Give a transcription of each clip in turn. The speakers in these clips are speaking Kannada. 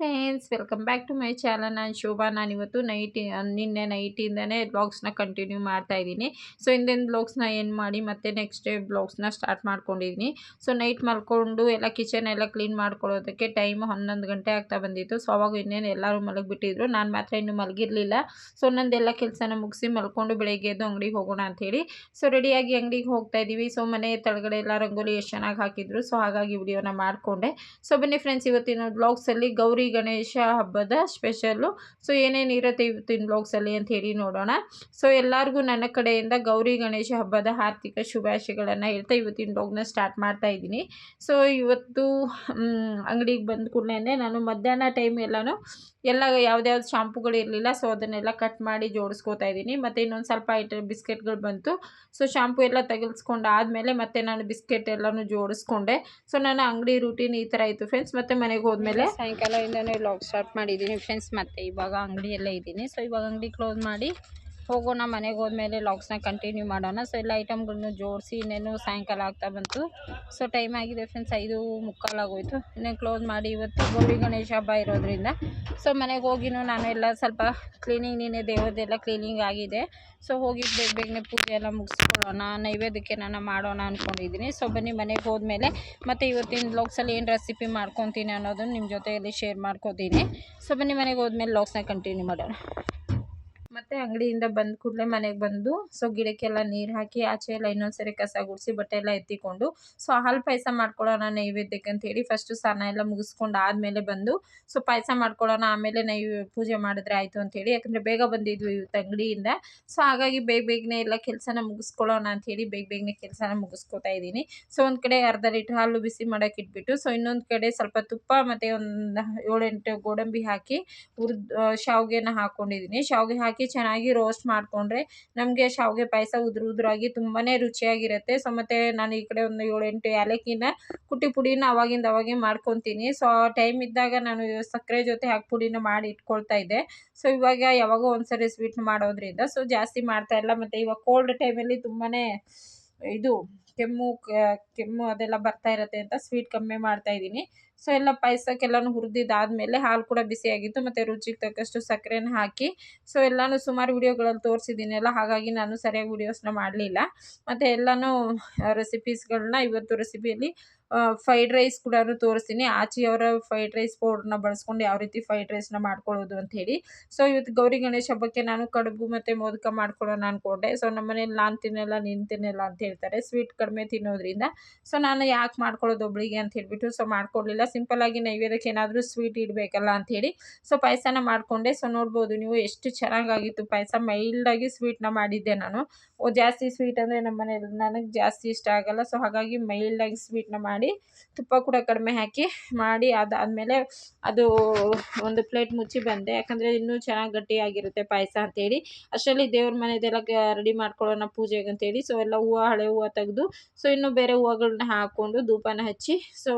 Friends welcome back to my channel ನಾನು ಶೋಭಾ. ನಾನು ಇವತ್ತು ನೈಟ್ ನಿನ್ನೆ ನೈಟಿಂದನೇ ಬ್ಲಾಗ್ಸ್ನ ಕಂಟಿನ್ಯೂ ಮಾಡ್ತಾ ಇದ್ದೀನಿ. ಸೊ ಹಿಂದಿನ ಬ್ಲಾಗ್ಸ್ನ ಏನು ಮಾಡಿ, ಮತ್ತೆ ನೆಕ್ಸ್ಟ್ ಡೇ ಬ್ಲಾಗ್ಸ್ನ ಸ್ಟಾರ್ಟ್ ಮಾಡ್ಕೊಂಡಿದ್ದೀನಿ. ಸೊ ನೈಟ್ ಮಲ್ಕೊಂಡು ಎಲ್ಲ ಕಿಚನ್ ಎಲ್ಲ ಕ್ಲೀನ್ ಮಾಡ್ಕೊಳ್ಳೋದಕ್ಕೆ ಟೈಮ್ ಹನ್ನೊಂದು ಗಂಟೆ ಆಗ್ತಾ ಬಂದಿತ್ತು. ಸೊ ಅವಾಗ ಇನ್ನೇನು ಎಲ್ಲರೂ ಮಲಗಿಬಿಟ್ಟಿದ್ರು ನಾನು ಮಾತ್ರ ಇನ್ನೂ ಮಲಗಿರಲಿಲ್ಲ. ಸೊ ನಂದೆಲ್ಲ ಕೆಲಸನ ಮುಗಿಸಿ ಮಲ್ಕೊಂಡು ಬೆಳಗ್ಗೆ ಎದ್ದು ಅಂಗಡಿಗೆ ಹೋಗೋಣ ಅಂಥೇಳಿ ಸೊ ರೆಡಿಯಾಗಿ ಅಂಗಡಿಗೆ ಹೋಗ್ತಾ ಇದ್ದೀವಿ ಸೊ ಮನೆ ತಳಗಡೆ ಎಲ್ಲ ರಂಗೋಲಿ ಎಷ್ಟು ಚೆನ್ನಾಗಿ ಹಾಕಿದ್ರು. ಸೊ ಹಾಗಾಗಿ ವಿಡಿಯೋನ ಮಾಡಿಕೊಂಡೆ. ಸೊ ಬನ್ನಿ ಫ್ರೆಂಡ್ಸ್ ಇವತ್ತಿನ ಬ್ಲಾಗ್ಸಲ್ಲಿ ಗೌರಿ ಗಣೇಶ ಹಬ್ಬದ ಸ್ಪೆಷಲ್ಲು ಸೊ ಏನೇನು ಇರುತ್ತೆ ಇವತ್ತಿನ ಬ್ಲಾಗ್ಸಲ್ಲಿ ಅಂತ ಹೇಳಿ ನೋಡೋಣ. ಸೊ ಎಲ್ಲರಿಗೂ ನನ್ನ ಕಡೆಯಿಂದ ಗೌರಿ ಗಣೇಶ ಹಬ್ಬದ ಆರ್ಥಿಕ ಶುಭಾಶಯಗಳನ್ನು ಹೇಳ್ತಾ ಇವತ್ತಿನ ಬ್ಲಾಗ್ನ ಸ್ಟಾರ್ಟ್ ಮಾಡ್ತಾ ಇದ್ದೀನಿ. ಸೊ ಇವತ್ತು ಅಂಗಡಿಗೆ ಬಂದ ಕೂಡಲೇ ನಾನು ಮಧ್ಯಾಹ್ನ ಟೈಮ್ ಎಲ್ಲನೂ ಎಲ್ಲ ಯಾವ್ದ್ಯಾವ್ದು ಶಾಂಪುಗಳು ಇರಲಿಲ್ಲ ಸೊ ಅದನ್ನೆಲ್ಲ ಕಟ್ ಮಾಡಿ ಜೋಡಿಸ್ಕೋತಾ ಇದ್ದೀನಿ. ಮತ್ತು ಇನ್ನೊಂದು ಸ್ವಲ್ಪ ಐಟಮ್ ಬಿಸ್ಕೆಟ್ಗಳು ಬಂತು. ಸೊ ಶಾಂಪು ಎಲ್ಲ ತೆಗೆಲ್ಸ್ಕೊಂಡು ಆದಮೇಲೆ ಮತ್ತೆ ನಾನು ಬಿಸ್ಕೆಟ್ ಎಲ್ಲನೂ ಜೋಡಿಸ್ಕೊಂಡೆ. ಸೊ ನನ್ನ ಅಂಗಡಿ ರೂಟೀನ್ ಈ ಥರ ಇತ್ತು ಫ್ರೆಂಡ್ಸ್ ಮತ್ತೆ ಮನೆಗೆ ಹೋದ್ಮೇಲೆ ಸಾಯಂಕಾಲದಿಂದನೇ ಲಾಗ್ ಸ್ಟಾರ್ಟ್ ಮಾಡಿದ್ದೀನಿ ಫ್ರೆಂಡ್ಸ್ ಮತ್ತೆ ಇವಾಗ ಅಂಗಡಿಯಲ್ಲೇ ಇದ್ದೀನಿ ಸೊ ಇವಾಗ ಅಂಗಡಿ ಕ್ಲೋಸ್ ಮಾಡಿ ಹೋಗೋಣ, ಮನೆಗೆ ಹೋದ್ಮೇಲೆ ಲಾಗ್ಸ್ನ ಕಂಟಿನ್ಯೂ ಮಾಡೋಣ. ಸೊ ಎಲ್ಲ ಐಟಮ್ಗಳನ್ನೂ ಜೋಡಿಸಿ ಇನ್ನೇನು ಸಾಯಂಕಾಲ ಆಗ್ತಾ ಬಂತು. ಸೊ ಟೈಮ್ ಆಗಿದೆ ಫ್ರೆಂಡ್ಸ್ ಐದು ಮುಕ್ಕಾಲಾಗೋಯ್ತು ಇನ್ನೇನು ಕ್ಲೋಸ್ ಮಾಡಿ ಇವತ್ತು ಗೌರಿ ಗಣೇಶ ಹಬ್ಬ ಇರೋದ್ರಿಂದ. ಸೊ ಮನೆಗೆ ಹೋಗಿನೂ ನಾನು ಎಲ್ಲ ಸ್ವಲ್ಪ ಕ್ಲೀನಿಂಗ್ ನೀನೆ ದೇವರದೆಲ್ಲ ಕ್ಲೀನಿಂಗ್ ಆಗಿದೆ. ಸೊ ಹೋಗಿ ಬೇಗ ಬೇಗನೆ ಪೂಜೆ ಎಲ್ಲ ಮುಗಿಸ್ಕೊಳ್ಳೋಣ, ನೈವೇದ್ಯಕ್ಕೆ ನಾನು ಮಾಡೋಣ ಅಂದ್ಕೊಂಡಿದ್ದೀನಿ ಸೊ ಬನ್ನಿ ಮನೆಗೆ ಹೋದ್ಮೇಲೆ ಮತ್ತು ಇವತ್ತಿನ ಬ್ಲಾಗ್ಸಲ್ಲಿ ಏನು ರೆಸಿಪಿ ಮಾಡ್ಕೊತೀನಿ ಅನ್ನೋದನ್ನು ನಿಮ್ಮ ಜೊತೆಯಲ್ಲಿ ಶೇರ್ ಮಾಡ್ಕೋತೀನಿ. ಸೊ ಬನ್ನಿ ಮನೆಗೆ ಹೋದ್ಮೇಲೆ ಬ್ಲಾಗ್ಸ್ನ ಕಂಟಿನ್ಯೂ ಮಾಡೋಣ. ಮತ್ತು ಅಂಗಡಿಯಿಂದ ಬಂದ ಕೂಡಲೇ ಮನೆಗೆ ಬಂದು, ಸೊ ಗಿಡಕ್ಕೆಲ್ಲ ನೀರು ಹಾಕಿ, ಆಚೆ ಎಲ್ಲ ಇನ್ನೊಂದ್ಸರಿ ಕಸ ಗುಡಿಸಿ, ಬಟ್ಟೆ ಎಲ್ಲ ಎತ್ತಿಕೊಂಡು, ಸೊ ಹಾಲು ಪಾಯಸ ಮಾಡ್ಕೊಳ್ಳೋಣ ನೈವೇದ್ಯಕ್ಕೆ ಅಂತೇಳಿ ಫಸ್ಟು ಸ್ನಾನ ಎಲ್ಲ ಮುಗಿಸ್ಕೊಂಡು ಆದಮೇಲೆ ಬಂದು, ಸೊ ಪಾಯಸ ಮಾಡ್ಕೊಳ್ಳೋಣ, ಆಮೇಲೆ ನೈ ಪೂಜೆ ಮಾಡಿದ್ರೆ ಆಯಿತು ಅಂತೇಳಿ, ಯಾಕಂದರೆ ಬೇಗ ಬಂದಿದ್ವಿ ಇವತ್ತು ಅಂಗಡಿಯಿಂದ ಸೊ ಹಾಗಾಗಿ ಬೇಗ ಬೇಗನೆ ಎಲ್ಲ ಕೆಲಸನ ಮುಗಿಸ್ಕೊಳ್ಳೋಣ ಅಂಥೇಳಿ ಬೇಗ ಬೇಗನೆ ಕೆಲಸನ ಮುಗಿಸ್ಕೊತಾ ಇದ್ದೀನಿ. ಸೊ ಒಂದು ಕಡೆ ಅರ್ಧ ಲೀಟ್ರ್ ಹಾಲು ಬಿಸಿ ಮಾಡೋಕೆ ಇಟ್ಬಿಟ್ಟು, ಸೊ ಇನ್ನೊಂದು ಕಡೆ ಸ್ವಲ್ಪ ತುಪ್ಪ ಮತ್ತು ಒಂದು ಏಳೆಂಟು ಗೋಡಂಬಿ ಹಾಕಿ, ಹುರಿದು ಶಾವಿಗೆನ ಹಾಕ್ಕೊಂಡಿದ್ದೀನಿ ಶಾವಿಗೆ ಹಾಕಿ ಚೆನ್ನಾಗಿ ರೋಸ್ಟ್ ಮಾಡಿಕೊಂಡ್ರೆ ನಮಗೆ ಶಾವಿಗೆ ಪಾಯಸ ಉದುರು ಉದುರಾಗಿ ತುಂಬಾ ರುಚಿಯಾಗಿರುತ್ತೆ. ಸೊ ಮತ್ತು ನಾನು ಈ ಕಡೆ ಒಂದು ಏಳೆಂಟು ಏಲಕ್ಕಿನ ಕುಟ್ಟಿ ಪುಡಿನ ಅವಾಗಿಂದ ಅವಾಗೆ ಮಾಡ್ಕೊತೀನಿ. ಸೊ ಟೈಮ್ ಇದ್ದಾಗ ನಾನು ಸಕ್ಕರೆ ಜೊತೆ ಹಾಕಿ ಪುಡಿನ ಮಾಡಿ ಇಟ್ಕೊಳ್ತಾ ಇದ್ದೆ. ಸೊ ಇವಾಗ ಯಾವಾಗೋ ಒಂದ್ಸರಿ ಸ್ವೀಟ್ ಮಾಡೋದ್ರಿಂದ ಸೊ ಜಾಸ್ತಿ ಮಾಡ್ತಾ ಇಲ್ಲ. ಮತ್ತು ಇವಾಗ ಕೋಲ್ಡ್ ಟೈಮಲ್ಲಿ ತುಂಬಾ ಇದು ಕೆಮ್ಮು ಕೆಮ್ಮು ಅದೆಲ್ಲ ಬರ್ತಾ ಇರತ್ತೆ ಅಂತ ಸ್ವೀಟ್ ಕಮ್ಮಿ ಮಾಡ್ತಾ ಇದ್ದೀನಿ. ಸೊ ಎಲ್ಲ ಪಾಯಸಕ್ಕೆಲ್ಲನೂ ಹುರಿದಿದ್ದಾದಮೇಲೆ ಹಾಲು ಕೂಡ ಬಿಸಿಯಾಗಿತ್ತು ಮತ್ತು ರುಚಿಗೆ ತಕ್ಕಷ್ಟು ಸಕ್ಕರೆನ ಹಾಕಿ ಸೊ ಎಲ್ಲನೂ ಸುಮಾರು ವೀಡಿಯೋಗಳಲ್ಲಿ ತೋರಿಸಿದ್ದೀನಲ್ಲ ಹಾಗಾಗಿ ನಾನು ಸರಿಯಾಗಿ ವೀಡಿಯೋಸ್ನ ಮಾಡಲಿಲ್ಲ. ಮತ್ತು ಎಲ್ಲನೂ ರೆಸಿಪೀಸ್ಗಳನ್ನ ಇವತ್ತು ರೆಸಿಪಿಯಲ್ಲಿ ಫ್ರೈಡ್ ರೈಸ್ ಕೂಡ ತೋರಿಸ್ತೀನಿ. ಆಚೆಯವರ ಫ್ರೈಡ್ ರೈಸ್ ಪೌಡ್ರನ್ನ ಬಳಸ್ಕೊಂಡು ಯಾವ ರೀತಿ ಫ್ರೈಡ್ ರೈಸ್ನ ಮಾಡ್ಕೊಳ್ಳೋದು ಹೇಳಿ. ಸೊ ಇವತ್ತು ಗೌರಿ ಗಣೇಶ ಹಬ್ಬಕ್ಕೆ ನಾನು ಕಡುಬು ಮತ್ತು ಮೋದಕ ಮಾಡ್ಕೊಳ್ಳೋಣ ಅಂದ್ಕೊಂಡೆ ಸೊ ನಮ್ಮ ಮನೇಲಿ ನಾನು ತಿನ್ನಲ್ಲ, ನೀನು ತಿನ್ನಲ್ಲ ಅಂತ ಹೇಳ್ತಾರೆ. ಸ್ವೀಟ್ ಕಡಿಮೆ ತಿನ್ನೋದ್ರಿಂದ. ಸೊ ನಾನು ಯಾಕೆ ಮಾಡ್ಕೊಳ್ಳೋದು ಒಬ್ಬಳಿಗೆ ಅಂತ ಹೇಳಿಬಿಟ್ಟು ಸೊ ಮಾಡ್ಕೊಡ್ಲಿಲ್ಲ. ಸಿಂಪಲ್ಲಾಗಿ ನೈವೇದ್ಯಕ್ಕೆ ಏನಾದರೂ ಸ್ವೀಟ್ ಇಡಬೇಕಲ್ಲ ಹೇಳಿ. ಸೊ ಪಾಯಸನ ಮಾಡಿಕೊಂಡೆ. ಸೊ ನೋಡ್ಬೋದು ನೀವು ಎಷ್ಟು ಚೆನ್ನಾಗಾಗಿತ್ತು ಪಾಯಸ. ಮೈಲ್ಡಾಗಿ ಸ್ವೀಟ್ನ ಮಾಡಿದ್ದೆ ನಾನು. ಜಾಸ್ತಿ ಸ್ವೀಟ್ ಅಂದರೆ ನಮ್ಮ ಮನೇಲಿ ನನಗೆ ಜಾಸ್ತಿ ಇಷ್ಟ ಆಗಲ್ಲ. ಸೊ ಹಾಗಾಗಿ ಮೈಲ್ಡಾಗಿ ಸ್ವೀಟ್ನ ಮಾಡಿ ತುಪ್ಪ ಕೂಡ ಕಡಿಮೆ ಹಾಕಿ ಮಾಡಿ ಅದಾದಮೇಲೆ ಅದು ಒಂದು ಪ್ಲೇಟ್ ಮುಚ್ಚಿ ಬಂದೆ. ಯಾಕಂದರೆ ಇನ್ನೂ ಚೆನ್ನಾಗಿ ಗಟ್ಟಿಯಾಗಿರುತ್ತೆ ಪಾಯಸ ಅಂತೇಳಿ. ಅಷ್ಟರಲ್ಲಿ ದೇವ್ರ ಮನೆದೆಲ್ಲ ರೆಡಿ ಮಾಡ್ಕೊಳ್ಳೋಣ ಪೂಜೆಗೆ ಅಂತೇಳಿ. ಸೊ ಎಲ್ಲ ಹೂವು, ಹಳೆ ಹೂವು ತೆಗೆದು ಸೊ ಇನ್ನೂ ಬೇರೆ ಹೂವುಗಳನ್ನ ಹಾಕ್ಕೊಂಡು ಧೂಪನ ಹಚ್ಚಿ ಸೊ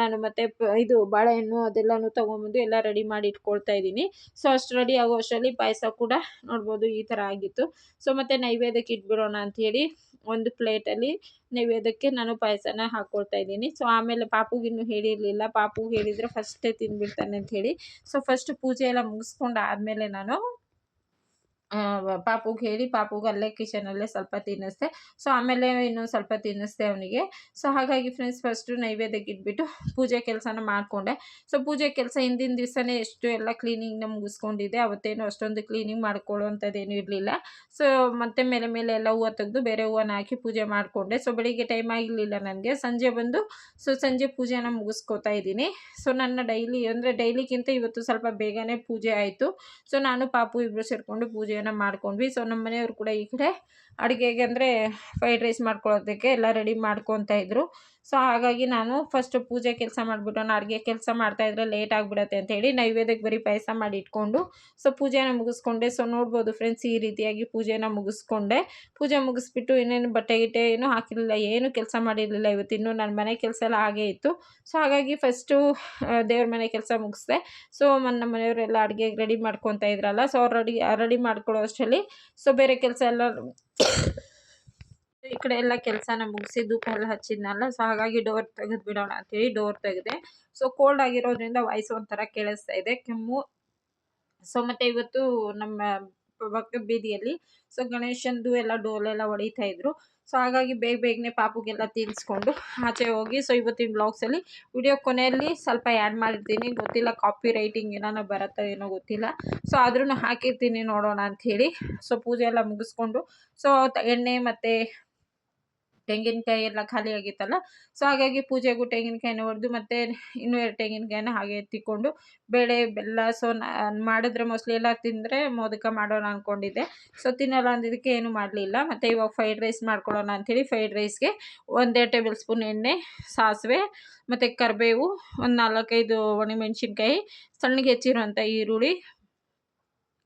ನಾನು ಮತ್ತೆ ಇದು ಬಾಳೆಹಣ್ಣು ಅದೆಲ್ಲನೂ ತೊಗೊಂಬಂದು ಎಲ್ಲ ರೆಡಿ ಮಾಡಿ ಇಟ್ಕೊಳ್ತಾ ಇದ್ದೀನಿ. ಸೊ ಅಷ್ಟು ರೆಡಿ ಆಗೋ ಅಷ್ಟರಲ್ಲಿ ಪಾಯಸ ಕೂಡ ನೋಡ್ಬೋದು ಈ ಥರ ಆಗಿತ್ತು. ಸೊ ಮತ್ತು ನೈವೇದ್ಯಕ್ಕೆ ಇಟ್ಬಿಡೋಣ ಅಂಥೇಳಿ ಒಂದು ಪ್ಲೇಟಲ್ಲಿ ನೈವೇದ್ಯಕ್ಕೆ ನಾನು ಪಾಯಸನ ಹಾಕ್ಕೊಳ್ತಾ ಇದ್ದೀನಿ. ಸೊ ಆಮೇಲೆ ಪಾಪುಗಿನ್ನೂ ಹೇಳಿರಲಿಲ್ಲ. ಪಾಪು ಹೇಳಿದರೆ ಫಸ್ಟೇ ಅಂತ ಹೇಳಿ. ಸೊ ಫಸ್ಟ್ ಪೂಜೆ ಎಲ್ಲ ಮುಗಿಸ್ಕೊಂಡು ಆದಮೇಲೆ ನಾನು ಪಾಪುಗೆ ಹೇಳಿ ಪಾಪುಗೆ ಅಲ್ಲೇ ಕಿಚನಲ್ಲೇ ಸ್ವಲ್ಪ ತಿನ್ನಿಸ್ದೆ. ಸೊ ಆಮೇಲೆ ಇನ್ನೊಂದು ಸ್ವಲ್ಪ ತಿನ್ನಿಸ್ದೆ ಅವನಿಗೆ. ಸೊ ಹಾಗಾಗಿ ಫ್ರೆಂಡ್ಸ್ ಫಸ್ಟು ನೈವೇದ್ಯಕ್ಕೆ ಇಟ್ಬಿಟ್ಟು ಪೂಜೆ ಕೆಲಸನ ಮಾಡಿಕೊಂಡೆ. ಸೊ ಪೂಜೆ ಕೆಲಸ ಹಿಂದಿನ ದಿವಸನೇ ಎಷ್ಟು ಎಲ್ಲ ಕ್ಲೀನಿಂಗ್ನ ಮುಗಿಸ್ಕೊಂಡಿದ್ದೆ. ಅವತ್ತೇನು ಅಷ್ಟೊಂದು ಕ್ಲೀನಿಂಗ್ ಮಾಡ್ಕೊಳ್ಳೋವಂಥದ್ದೇನು ಇರಲಿಲ್ಲ. ಸೊ ಮತ್ತೆ ಮೇಲೆ ಮೇಲೆ ಎಲ್ಲ ಹೂವು ತೆಗೆದು ಬೇರೆ ಹೂವನ್ನ ಹಾಕಿ ಪೂಜೆ ಮಾಡಿಕೊಂಡೆ. ಸೊ ಬೆಳಿಗ್ಗೆ ಟೈಮ್ ಆಗಿರಲಿಲ್ಲ ನನಗೆ. ಸಂಜೆ ಬಂದು ಸೊ ಸಂಜೆ ಪೂಜೆನ ಮುಗಿಸ್ಕೋತಾ ಇದ್ದೀನಿ. ಸೊ ನನ್ನ ಡೈಲಿ ಅಂದರೆ ಡೈಲಿಗಿಂತ ಇವತ್ತು ಸ್ವಲ್ಪ ಬೇಗನೆ ಪೂಜೆ ಆಯಿತು. ಸೊ ನಾನು ಪಾಪು ಇಬ್ಬರು ಸೇರಿಕೊಂಡು ಪೂಜೆ ಪೂಜೆನ ಮಾಡ್ಕೊಂಡ್ವಿ. ಸೊ ನಮ್ಮ ಮನೆಯವರು ಕೂಡ ಈ ಕಡೆ ಅಡುಗೆಗೆ ಅಂದರೆ ಫ್ರೈಡ್ ರೈಸ್ ಮಾಡ್ಕೊಳ್ಳೋದಕ್ಕೆ ಎಲ್ಲ ರೆಡಿ ಮಾಡ್ಕೊತಾ ಇದ್ರು. ಸೊ ಹಾಗಾಗಿ ನಾನು ಫಸ್ಟ್ ಪೂಜೆ ಕೆಲಸ ಮಾಡಿಬಿಟ್ಟು ಅಡುಗೆ ಕೆಲಸ ಮಾಡ್ತಾಯಿದ್ರೆ ಲೇಟ್ ಆಗಿಬಿಡತ್ತೆ ಅಂತೇಳಿ ನೈವೇದ್ಯಕ್ಕೆ ಬರೀ ಪಾಯಸ ಮಾಡಿ ಇಟ್ಕೊಂಡು, ಸೊ ಪೂಜೆನ ಮುಗಿಸ್ಕೊಂಡೆ. ಸೊ ನೋಡ್ಬೋದು ಫ್ರೆಂಡ್ಸ್ ಈ ರೀತಿಯಾಗಿ ಪೂಜೆನ ಮುಗಿಸ್ಕೊಂಡೆ. ಪೂಜೆ ಮುಗಿಸ್ಬಿಟ್ಟು ಇನ್ನೇನು ಬಟ್ಟೆ ಗಿಟ್ಟೆ ಏನೂ ಹಾಕಿರಲಿಲ್ಲ, ಏನು ಕೆಲಸ ಮಾಡಿರಲಿಲ್ಲ. ಇವತ್ತು ಇನ್ನೂ ನನ್ನ ಮನೆ ಕೆಲಸ ಎಲ್ಲ ಹಾಗೇ ಇತ್ತು. ಸೊ ಹಾಗಾಗಿ ಫಸ್ಟು ದೇವ್ರ ಮನೆ ಕೆಲಸ ಮುಗಿಸ್ದೆ. ಸೊ ನಮ್ಮ ಮನೆಯವರೆಲ್ಲ ಅಡುಗೆ ರೆಡಿ ಮಾಡ್ಕೊತಾ ಇದ್ರಲ್ಲ, ಸೊ ಅವ್ರು ರೆಡಿ ರೆಡಿ ಮಾಡ್ಕೊಳ್ಳೋ ಅಷ್ಟರಲ್ಲಿ, ಸೊ ಬೇರೆ ಕೆಲಸ ಎಲ್ಲ ಈ ಕಡೆ ಎಲ್ಲ ಕೆಲಸನ ಮುಗಿಸಿ ಧೂಪ ಎಲ್ಲ ಹಚ್ಚಿದ್ನಲ್ಲ ಸೊ ಹಾಗಾಗಿ ಡೋರ್ ತೆಗೆದು ಬಿಡೋಣ ಅಂತೇಳಿ ಡೋರ್ ತೆಗೆದೆ. ಸೊ ಕೋಲ್ಡ್ ಆಗಿರೋದ್ರಿಂದ ವಾಯ್ಸ್ ಒಂಥರ ಕೇಳಿಸ್ತಾ ಇದೆ. ಕೆಮ್ಮು. ಸೊ ಮತ್ತೆ ಇವತ್ತು ನಮ್ಮ ಪಕ್ಕದ ಬೀದಿಯಲ್ಲಿ ಸೊ ಗಣೇಶಂದು ಎಲ್ಲ ಡೋಲೆಲ್ಲ ಹೊಡಿತಾ ಇದ್ರು. ಸೊ ಹಾಗಾಗಿ ಬೇಗ ಬೇಗನೆ ಪಾಪುಗೆಲ್ಲ ತಿನ್ನಿಸ್ಕೊಂಡು ಆಚೆ ಹೋಗಿ ಸೊ ಇವತ್ತಿನ ಬ್ಲಾಗ್ಸಲ್ಲಿ ವಿಡಿಯೋ ಕೊನೆಯಲ್ಲಿ ಸ್ವಲ್ಪ ಆ್ಯಡ್ ಮಾಡಿರ್ತೀನಿ. ಗೊತ್ತಿಲ್ಲ ಕಾಪಿ ರೈಟಿಂಗ್ ಏನಾನ ಬರುತ್ತೋ ಏನೋ ಗೊತ್ತಿಲ್ಲ. ಸೊ ಆದ್ರೂ ಹಾಕಿರ್ತೀನಿ ನೋಡೋಣ ಅಂಥೇಳಿ ಸೊ ಪೂಜೆ ಎಲ್ಲ ಮುಗಿಸ್ಕೊಂಡು ಸೊ ಎಣ್ಣೆ ಮತ್ತು ತೆಂಗಿನಕಾಯಿ ಎಲ್ಲ ಖಾಲಿ ಆಗಿತ್ತಲ್ಲ ಸೊ ಹಾಗಾಗಿ ಪೂಜೆಗೂ ತೆಂಗಿನಕಾಯಿನ ಹೊಡೆದು ಮತ್ತು ಇನ್ನೂ ಎರಡು ತೆಂಗಿನಕಾಯಿನ ಹಾಗೆ ಎತ್ತಿಕೊಂಡು ಬೇಳೆ, ಬೆಲ್ಲ ಸೊ ಮಾಡಿದ್ರೆ ಮೋಸ್ಟ್ಲಿ ಎಲ್ಲ ತಿಂದರೆ ಮೋದಕ ಮಾಡೋಣ ಅಂದ್ಕೊಂಡಿದ್ದೆ ಸೊ ತಿನ್ನಲ್ಲ ಅಂದಿದ್ದಕ್ಕೆ ಏನೂ ಮಾಡಲಿಲ್ಲ. ಮತ್ತು ಇವಾಗ ಫ್ರೈಡ್ ರೈಸ್ ಮಾಡ್ಕೊಳ್ಳೋಣ ಅಂಥೇಳಿ ಫ್ರೈಡ್ ರೈಸ್ಗೆ ಒಂದೇ ಟೇಬಲ್ ಸ್ಪೂನ್ ಎಣ್ಣೆ, ಸಾಸಿವೆ ಮತ್ತು ಕರಿಬೇವು, ಒಂದು ನಾಲ್ಕೈದು ಒಣಮೆಣ್ಸಿನ್ಕಾಯಿ, ಸಣ್ಣಗೆ ಹೆಚ್ಚಿರುವಂಥ ಈರುಳ್ಳಿ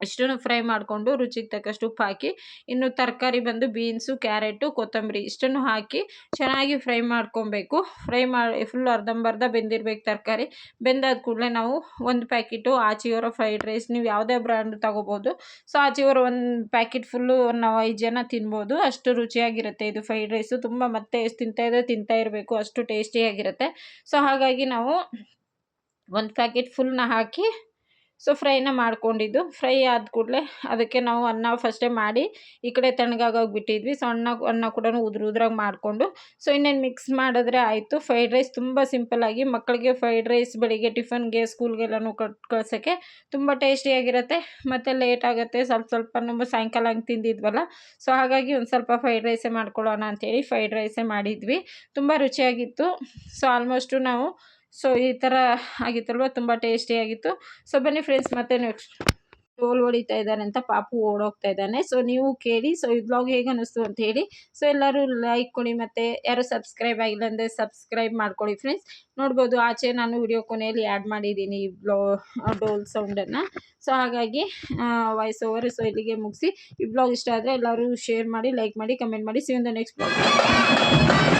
ಇಷ್ಟನ್ನು ಫ್ರೈ ಮಾಡಿಕೊಂಡು ರುಚಿಗೆ ತಕ್ಕಷ್ಟು ಉಪ್ಪು ಹಾಕಿ, ಇನ್ನು ತರಕಾರಿ ಬಂದು ಬೀನ್ಸು, ಕ್ಯಾರೆಟು, ಕೊತ್ತಂಬರಿ ಇಷ್ಟನ್ನು ಹಾಕಿ ಚೆನ್ನಾಗಿ ಫ್ರೈ ಮಾಡ್ಕೊಬೇಕು. ಫ್ರೈ ಮಾಡಿ, ಫುಲ್ ಅರ್ಧಂಬರ್ಧ ಬೆಂದಿರಬೇಕು ತರಕಾರಿ. ಬೆಂದಾದ ಕೂಡಲೇ ನಾವು ಒಂದು ಪ್ಯಾಕೆಟು ಆಚಿಯವರ ಫ್ರೈಡ್ ರೈಸ್, ನೀವು ಯಾವುದೇ ಬ್ರ್ಯಾಂಡ್ ತಗೋಬೋದು. ಸೊ ಆಚಿಯವರ ಒಂದು ಪ್ಯಾಕೆಟ್ ಫುಲ್ಲು ನಾವು ಐದು ಜನ ತಿನ್ಬೋದು. ಅಷ್ಟು ರುಚಿಯಾಗಿರುತ್ತೆ ಇದು ಫ್ರೈಡ್ ರೈಸು. ತುಂಬ ಮತ್ತೆ ಎಷ್ಟು ತಿಂತಾಯಿದ್ರೆ ತಿಂತಾ ಇರಬೇಕು, ಅಷ್ಟು ಟೇಸ್ಟಿಯಾಗಿರುತ್ತೆ. ಸೊ, ಹಾಗಾಗಿ ನಾವು ಒಂದು ಪ್ಯಾಕೆಟ್ ಫುಲ್ನ ಹಾಕಿ ಸೊ ಫ್ರೈನ ಮಾಡ್ಕೊಂಡಿದ್ದು. ಫ್ರೈ ಆದ ಕೂಡಲೇ ಅದಕ್ಕೆ ನಾವು ಅನ್ನ ಫಸ್ಟೇ ಮಾಡಿ ಈ ಕಡೆ ತಣ್ಣಗಾಗೋಗಿ ಬಿಟ್ಟಿದ್ವಿ. ಸೊ ಅನ್ನ ಅನ್ನ ಕೂಡ ಉದ್ರ, ಉದ್ರಾಗಿ ಮಾಡಿಕೊಂಡು. ಸೊ ಇನ್ನೇನು ಮಿಕ್ಸ್ ಮಾಡಿದ್ರೆ ಆಯಿತು. ಫ್ರೈಡ್ ರೈಸ್ ತುಂಬ ಸಿಂಪಲ್ಲಾಗಿ ಮಕ್ಕಳಿಗೆ ಫ್ರೈಡ್ ರೈಸ್ ಬೆಳಿಗ್ಗೆ ಟಿಫನ್ಗೆ ಸ್ಕೂಲ್ಗೆಲ್ಲನೂ ಕಟ್, ಕಳ್ಸೋಕ್ಕೆ ತುಂಬ ಟೇಸ್ಟಿಯಾಗಿರುತ್ತೆ ಮತ್ತು ಲೇಟ್ ಆಗುತ್ತೆ. ಸ್ವಲ್ಪ ಸ್ವಲ್ಪ ನಮ್ಮ ಸಾಯಂಕಾಲ ಹಂಗೆ ತಿಂದಿದ್ವಲ್ಲ. ಸೊ ಹಾಗಾಗಿ ಒಂದು ಸ್ವಲ್ಪ ಫ್ರೈಡ್ ರೈಸೇ ಮಾಡ್ಕೊಳ್ಳೋಣ ಅಂಥೇಳಿ ಫ್ರೈಡ್ ರೈಸೇ ಮಾಡಿದ್ವಿ. ತುಂಬ ರುಚಿಯಾಗಿತ್ತು. ಸೊ ಆಲ್ಮೋಸ್ಟು ನಾವು ಸೊ ಈ ಥರ ಆಗಿತ್ತಲ್ವ? ತುಂಬ ಟೇಸ್ಟಿಯಾಗಿತ್ತು ಸೊ ಬನ್ನಿ ಫ್ರೆಂಡ್ಸ್ ಮತ್ತೆ ನೆಕ್ಸ್ಟ್ ಟೋಲ್ ಹೊಡಿತಾ ಇದ್ದಾನೆ ಅಂತ ಪಾಪು ಓಡೋಗ್ತಾ ಇದ್ದಾನೆ. ಸೊ ನೀವು ಕೇಳಿ ಸೊ ಈ ಬ್ಲಾಗ್ ಹೇಗೆ ಅನ್ನಿಸ್ತು ಅಂತ ಹೇಳಿ. ಸೊ ಎಲ್ಲರೂ ಲೈಕ್ ಕೊಡಿ ಮತ್ತು, ಯಾರು ಸಬ್ಸ್ಕ್ರೈಬ್ ಆಗಿಲ್ಲ ಅಂದರೆ ಸಬ್ಸ್ಕ್ರೈಬ್ ಮಾಡ್ಕೊಳ್ಳಿ ಫ್ರೆಂಡ್ಸ್ ನೋಡ್ಬೋದು, ಆಚೆ ನಾನು ವಿಡಿಯೋ ಕೊನೆಯಲ್ಲಿ ಆ್ಯಡ್ ಮಾಡಿದ್ದೀನಿ ಈ ಬ್ಲೋ ಡೋಲ್ ಸೌಂಡನ್ನು ಸೊ ಹಾಗಾಗಿ ವಾಯ್ಸ್ ಓವರ್ ಸೊ ಇಲ್ಲಿಗೆ ಮುಗಿಸಿ. ಈ ಬ್ಲಾಗ್ ಇಷ್ಟ ಆದರೆ ಎಲ್ಲರೂ ಶೇರ್ ಮಾಡಿ ಲೈಕ್ ಮಾಡಿ ಕಮೆಂಟ್ ಮಾಡಿ. ಸಿ ಒಂದು ನೆಕ್ಸ್ಟ್ ಬ್ಲಾಗ್